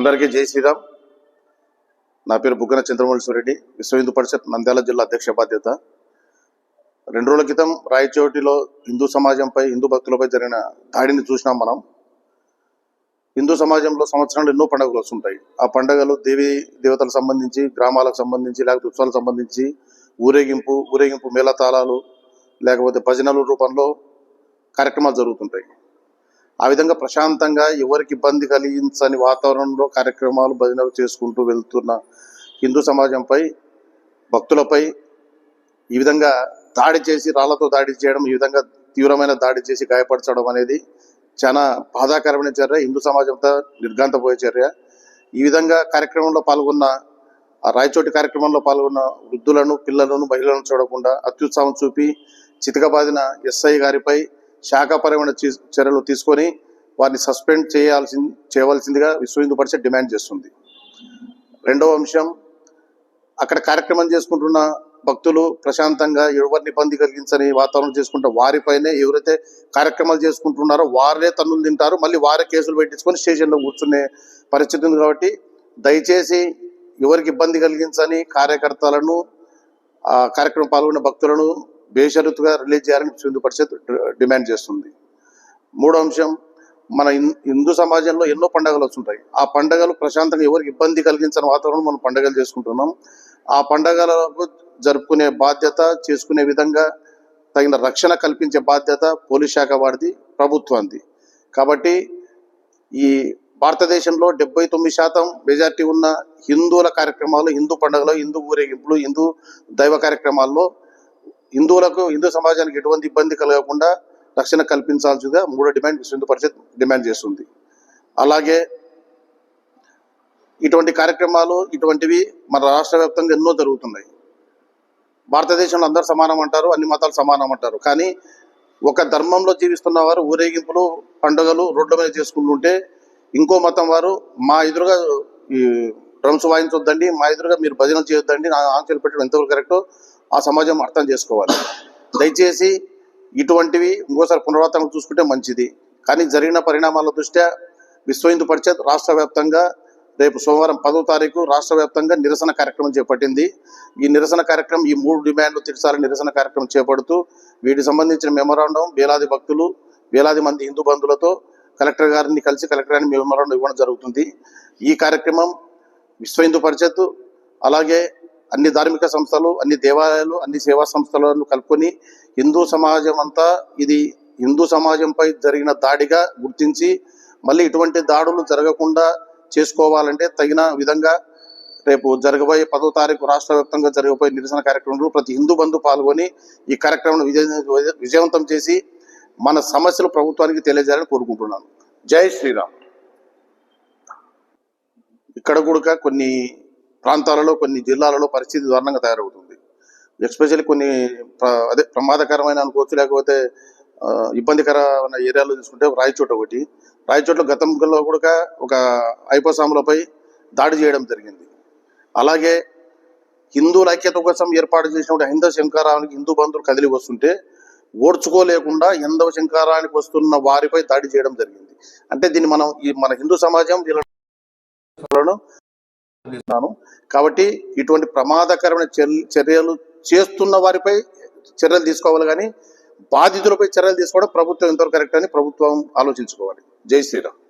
అందరికీ జై శ్రీరామ్. నా పేరు బుగ్గన చంద్రమౌళేశ్వరరెడ్డి విశ్వ హిందూ పరిషత్ నంద్యాల జిల్లా అధ్యక్ష బాధ్యత. రెండు రోజుల క్రితం రాయచోటిలో హిందూ సమాజంపై హిందూ భక్తులపై జరిగిన దాడిని చూసినాం మనం. హిందూ సమాజంలో సంవత్సరాలు ఎన్నో పండుగలు వస్తుంటాయి. ఆ పండుగలు దేవి దేవతలకు సంబంధించి గ్రామాలకు సంబంధించి లేకపోతే ఉత్సవాలకు సంబంధించి ఊరేగింపు ఊరేగింపు మేళతాళాలు లేకపోతే భజనల రూపంలో కార్యక్రమాలు జరుగుతుంటాయి. ఆ విధంగా ప్రశాంతంగా ఎవరికి ఇబ్బంది కలిగించని వాతావరణంలో కార్యక్రమాలు భజనలు చేసుకుంటూ వెళ్తున్న హిందూ సమాజంపై భక్తులపై ఈ విధంగా దాడి చేసి రాళ్ళతో దాడి చేయడం ఈ విధంగా తీవ్రమైన దాడి చేసి గాయపరచడం అనేది చాలా బాధాకరమైన చర్య. హిందూ సమాజంతో నిర్గాంతపోయే చర్య. ఈ విధంగా కార్యక్రమంలో పాల్గొన్న రాయచోటి కార్యక్రమంలో పాల్గొన్న వృద్ధులను పిల్లలను మహిళలను చూడకుండా అత్యుత్సాహం చూపి చితకబాదిన ఎస్ఐ గారిపై శాఖాపరమైన చీ- చర్యలు తీసుకొని వారిని సస్పెండ్ చేయాల్సి చేయవలసిందిగా విశ్వ హిందూ పరిషత్ డిమాండ్ చేస్తుంది. రెండవ అంశం అక్కడ కార్యక్రమం చేసుకుంటున్న భక్తులు ప్రశాంతంగా ఎవరిని ఇబ్బంది కలిగించని వాతావరణం చేసుకుంటే వారిపైనే ఎవరైతే కార్యక్రమాలు చేసుకుంటున్నారో వారే తన్నులు తింటారు మళ్ళీ వారే కేసులు పెట్టించుకొని స్టేషన్లో కూర్చునే పరిస్థితి ఉంది కాబట్టి దయచేసి ఎవరికి ఇబ్బంది కలిగించని కార్యకర్తలను కార్యక్రమం పాల్గొన్న భక్తులను బేషరతుగా రిలీజ్ చేయాలని సింధు పరిషత్ డిమాండ్ చేస్తుంది. మూడో అంశం మన హిం- హిందూ సమాజంలో ఎన్నో పండుగలు వస్తుంటాయి. ఆ పండుగలు ప్రశాంతంగా ఎవరికి ఇబ్బంది కలిగించని వాతావరణం మనం పండుగలు చేసుకుంటున్నాం. ఆ పండుగలకు జరుపుకునే బాధ్యత చేసుకునే విధంగా తగిన రక్షణ కల్పించే బాధ్యత పోలీస్ శాఖ వారిది ప్రభుత్వానికి కాబట్టి ఈ భారతదేశంలో డెబ్బై తొమ్మిది శాతం మెజార్టీ ఉన్న హిందువుల కార్యక్రమాలు హిందూ పండుగలు హిందూ ఊరేగింపులు హిందూ దైవ కార్యక్రమాల్లో హిందువులకు హిందూ సమాజానికి ఎటువంటి ఇబ్బంది కలగకుండా రక్షణ కల్పించాల్సిందిగా మూడో డిమాండ్ విశ్వ హిందూ పరిషత్ డిమాండ్ చేస్తుంది. అలాగే ఇటువంటి కార్యక్రమాలు ఇటువంటివి మన రాష్ట్ర వ్యాప్తంగా ఎన్నో జరుగుతున్నాయి. భారతదేశంలో అందరు సమానం అంటారు అన్ని మతాలు సమానం అంటారు. కానీ ఒక ధర్మంలో జీవిస్తున్న వారు ఊరేగింపులు పండుగలు రోడ్ల మీద చేసుకుంటుంటే ఇంకో మతం వారు మా ఎదురుగా ఈ డ్రమ్స్ వాయించొద్దండి మా ఎదురుగా మీరు భజన చేయొద్దండి నా ఆంక్షలు పెట్టడం ఎంతవరకు కరెక్టో ఆ సమాజం అర్థం చేసుకోవాలి. దయచేసి ఇటువంటివి ఇంకోసారి పునరావృతం చూసుకుంటే మంచిది. కానీ జరిగిన పరిణామాల దృష్ట్యా విశ్వ హిందూ పరిషత్ రాష్ట్ర వ్యాప్తంగా రేపు సోమవారం పదో తారీఖు రాష్ట్ర వ్యాప్తంగా నిరసన కార్యక్రమం చేపట్టింది. ఈ నిరసన కార్యక్రమం ఈ మూడు డిమాండ్లు తీర్చాలని నిరసన కార్యక్రమం చేపడుతూ వీటికి సంబంధించిన మెమోరాండం వేలాది భక్తులు వేలాది మంది హిందూ బంధువులతో కలెక్టర్ గారిని కలిసి కలెక్టర్ గారిని మెమోరాండం ఇవ్వడం జరుగుతుంది. ఈ కార్యక్రమం విశ్వ హిందూ పరిషత్ అలాగే అన్ని ధార్మిక సంస్థలు అన్ని దేవాలయాలు అన్ని సేవా సంస్థలను కలుపుకొని హిందూ సమాజం అంతా ఇది హిందూ సమాజంపై జరిగిన దాడిగా గుర్తించి మళ్ళీ ఇటువంటి దాడులు జరగకుండా చేసుకోవాలంటే తగిన విధంగా రేపు జరగబోయే పదో తారీఖు రాష్ట్ర వ్యాప్తంగా జరగబోయే నిరసన కార్యక్రమంలో ప్రతి హిందూ బంధు పాల్గొని ఈ కార్యక్రమం విజయ విజయవంతం చేసి మన సమస్యలు ప్రభుత్వానికి తెలియజేయాలని కోరుకుంటున్నాను. జై శ్రీరామ్. ఇక్కడ కూడా కొన్ని ప్రాంతాలలో కొన్ని జిల్లాలలో పరిస్థితి దారుణంగా తయారవుతుంది. ఎస్పెషల్లీ కొన్ని అదే ప్రమాదకరమైన అనుకోవచ్చు లేకపోతే ఇబ్బందికరమైన ఏరియాలో చూసుకుంటే రాయచోట ఒకటి. రాయచోట్ల గతంలో కూడా ఒక ఐపోసాములపై దాడి చేయడం జరిగింది. అలాగే హిందువుల ఐక్యత కోసం ఏర్పాటు చేసినప్పుడు హైందవ శంకారానికి హిందూ బంధువులు కదిలి వస్తుంటే ఓడ్చుకోలేకుండా హిందవ శంకారానికి వస్తున్న వారిపై దాడి చేయడం జరిగింది. అంటే దీన్ని మనం ఈ మన హిందూ సమాజం వీళ్ళను కాబట్టి ఇటువంటి ప్రమాదకరమైన చర్య- చర్యలు చేస్తున్న వారిపై చర్యలు తీసుకోవాలి కానీ బాధితులపై చర్యలు తీసుకోవడం ప్రభుత్వం ఎంతవరకు కరెక్ట్ అని ప్రభుత్వం ఆలోచించుకోవాలి. జై శ్రీరామ్.